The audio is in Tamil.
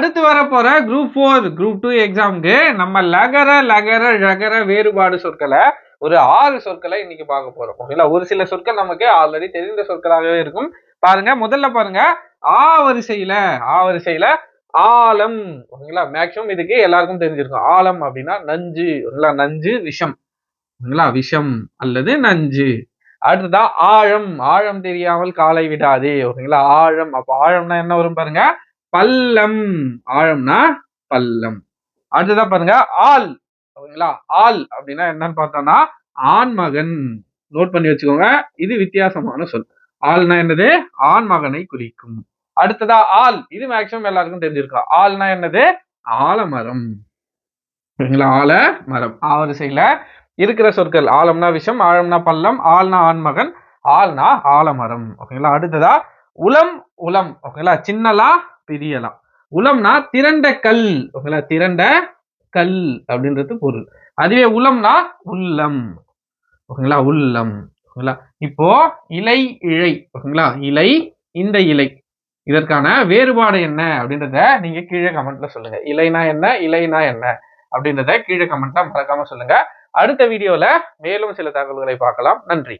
அடுத்து வர போற குரூப் ஃபோர் குரூப் டூ எக்ஸாமுக்கு நம்ம லகர லகர ழகர வேறுபாடு சொற்களை ஒரு ஆறு சொற்களை இன்னைக்கு பார்க்க போறோம். ஓகேங்களா? ஒரு சில சொற்கள் நமக்கு ஆல்ரெடி தெரிந்த சொற்களாகவே இருக்கும். பாருங்க முதல்ல பாருங்க ஆ வரிசையில ஆ வரிசையில ஆலம். ஓகேங்களா? மேக்சிமம் இதுக்கு எல்லாருக்கும் தெரிஞ்சிருக்கும். ஆலம் அப்படின்னா நஞ்சு. ஓகேங்களா? நஞ்சு விஷம். ஓகேங்களா? விஷம் அல்லது நஞ்சு. அடுத்ததா ஆழம். ஆழம் தெரியாமல் காலை விடாதே. ஓகேங்களா? ஆழம். அப்ப ஆழம்னா என்ன வரும் பாருங்க? பல்லம் ஆழம்னா பல்லம் அடுத்ததா பாருங்க ஆள். ஓகேங்களா? ஆள் அப்படின்னா என்னன்னு பார்த்தோம்னா ஆண் மகன் நோட் பண்ணி வச்சுக்கோங்க இது வித்தியாசமான சொல். ஆள்னா என்னது? ஆண் மகனை குறிக்கும். அடுத்ததா ஆள். இது மேக்சிமம் எல்லாருக்கும் தெரிஞ்சிருக்கும் ஆள்னா என்னது? ஆலமரம். ஓகேங்களா? ஆல மரம் ஆவரிசையில இருக்கிற சொற்கள் ஆழம்னா விஷம் ஆழம்னா பள்ளம் ஆள்னா ஆண்மகன் ஆள்னா ஆலமரம். ஓகேங்களா? அடுத்ததா உளம் உளம். ஓகேங்களா? சின்னலா பிரியலாம். உளம்னா திரண்ட கல். ஓகேங்களா திரண்ட கல் அப்படின்றது பொருள். அதுவே உளம்னா உள்ளம். ஓகேங்களா உள்ளம். ஓகேங்களா இப்போ இலை இழை. ஓகேங்களா இலை இந்த இலை. இதற்கான வேறுபாடு என்ன அப்படின்றத நீங்க கீழே கமெண்ட்ல சொல்லுங்க. இலைனா என்ன இலைனா என்ன அப்படின்றத கீழே கமெண்ட்ல மறக்காம சொல்லுங்க. அடுத்த வீடியோல மேலும் சில தகவல்களை பார்க்கலாம். நன்றி.